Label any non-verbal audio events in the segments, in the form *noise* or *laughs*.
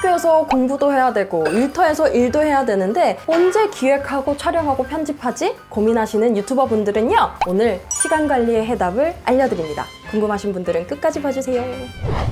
학교에서 공부도 해야 되고 일터에서 일도 해야 되는데 언제 기획하고 촬영하고 편집하지? 고민하시는 유튜버 분들은요 오늘 시간 관리의 해답을 알려드립니다. 궁금하신 분들은 끝까지 봐주세요.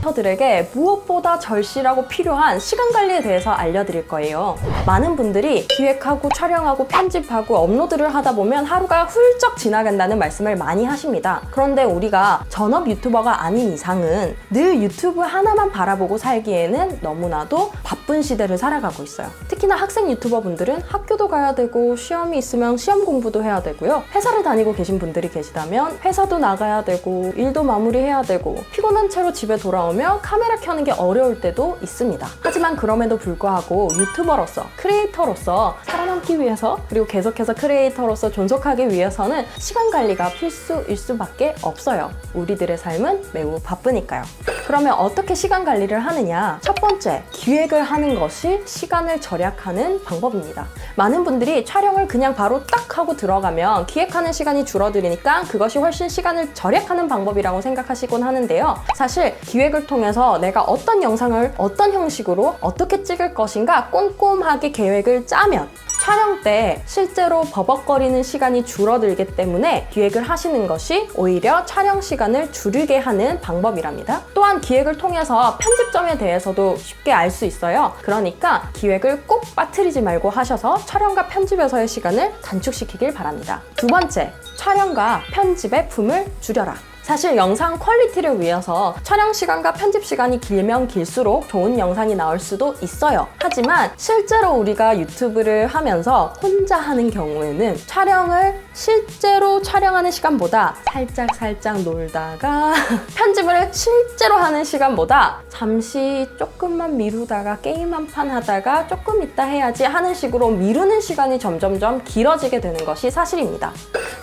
저들에게 무엇보다 절실하고 필요한 시간 관리에 대해서 알려드릴 거예요. 많은 분들이 기획하고 촬영하고 편집하고 업로드를 하다 보면 하루가 훌쩍 지나간다는 말씀을 많이 하십니다. 그런데 우리가 전업 유튜버가 아닌 이상은 늘 유튜브 하나만 바라보고 살기에는 너무나도 바쁜 시대를 살아가고 있어요. 특히나 학생 유튜버 분들은 학교도 가야 되고 시험이 있으면 시험 공부도 해야 되고요. 회사를 다니고 계신 분들이 계시다면 회사도 나가야 되고 일도 마무리해야 되고 피곤한 채로 집에 돌아오면 카메라 켜는 게 어려울 때도 있습니다. 하지만 그럼에도 불구하고 유튜버로서 크리에이터로서 살아남기 위해서 그리고 계속해서 크리에이터로서 존속하기 위해서는 시간 관리가 필수일 수밖에 없어요. 우리들의 삶은 매우 바쁘니까요. 그러면 어떻게 시간 관리를 하느냐? 첫 번째, 기획을 하는 것이 시간을 절약하는 방법입니다. 많은 분들이 촬영을 그냥 바로 딱 하고 들어가면 기획하는 시간이 줄어들으니까 그것이 훨씬 시간을 절약하는 방법이라고 생각하시곤 하는데요. 사실 기획을 통해서 내가 어떤 영상을 어떤 형식으로 어떻게 찍을 것인가 꼼꼼하게 계획을 짜면 촬영 때 실제로 버벅거리는 시간이 줄어들기 때문에 기획을 하시는 것이 오히려 촬영 시간을 줄이게 하는 방법이랍니다. 또한 기획을 통해서 편집점에 대해서도 쉽게 알 수 있어요. 그러니까 기획을 꼭 빠뜨리지 말고 하셔서 촬영과 편집에서의 시간을 단축시키길 바랍니다. 두 번째, 촬영과 편집의 품을 줄여라. 사실 영상 퀄리티를 위해서 촬영 시간과 편집 시간이 길면 길수록 좋은 영상이 나올 수도 있어요. 하지만 실제로 우리가 유튜브를 하면서 혼자 하는 경우에는 촬영을 실제로 촬영하는 시간보다 살짝 살짝 놀다가 *laughs* 편집을 실제로 하는 시간보다 잠시 조금만 미루다가 게임 한 판 하다가 조금 이따 해야지 하는 식으로 미루는 시간이 점점점 길어지게 되는 것이 사실입니다.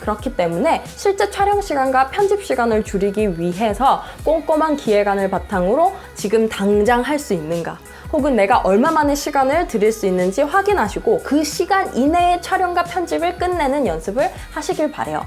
그렇기 때문에 실제 촬영 시간과 편집 시간을 줄이기 위해서 꼼꼼한 기획안을 바탕으로 지금 당장 할 수 있는가 혹은 내가 얼마만의 시간을 들일 수 있는지 확인하시고 그 시간 이내에 촬영과 편집을 끝내는 연습을 하시길 바래요.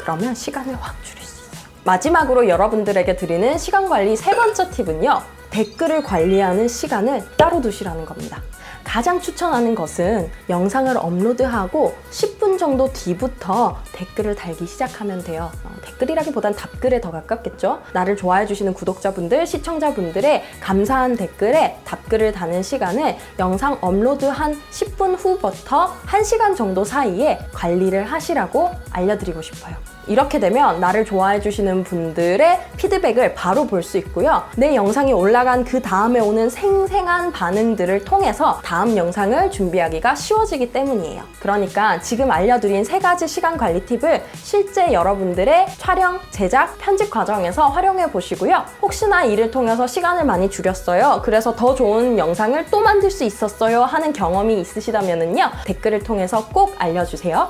그러면 시간을 확 줄일 수 있어요. 마지막으로 여러분들에게 드리는 시간 관리 세 번째 팁은요. 댓글을 관리하는 시간을 따로 두시라는 겁니다. 가장 추천하는 것은 영상을 업로드하고 10분 정도 뒤부터 댓글을 달기 시작하면 돼요. 어, 댓글이라기보단 답글에 더 가깝겠죠. 나를 좋아해 주시는 구독자분들, 시청자분들의 감사한 댓글에 답글을 다는 시간을 영상 업로드 한 10분 후부터 1시간 정도 사이에 관리를 하시라고 알려드리고 싶어요. 이렇게 되면 나를 좋아해 주시는 분들의 피드백을 바로 볼 수 있고요. 내 영상이 올라간 그 다음에 오는 생생한 반응들을 통해서 다음 영상을 준비하기가 쉬워지기 때문이에요. 그러니까 지금 알려드린 세 가지 시간 관리 팁을 실제 여러분들의 촬영, 제작, 편집 과정에서 활용해 보시고요. 혹시나 이를 통해서 시간을 많이 줄였어요. 그래서 더 좋은 영상을 또 만들 수 있었어요 하는 경험이 있으시다면요. 댓글을 통해서 꼭 알려주세요.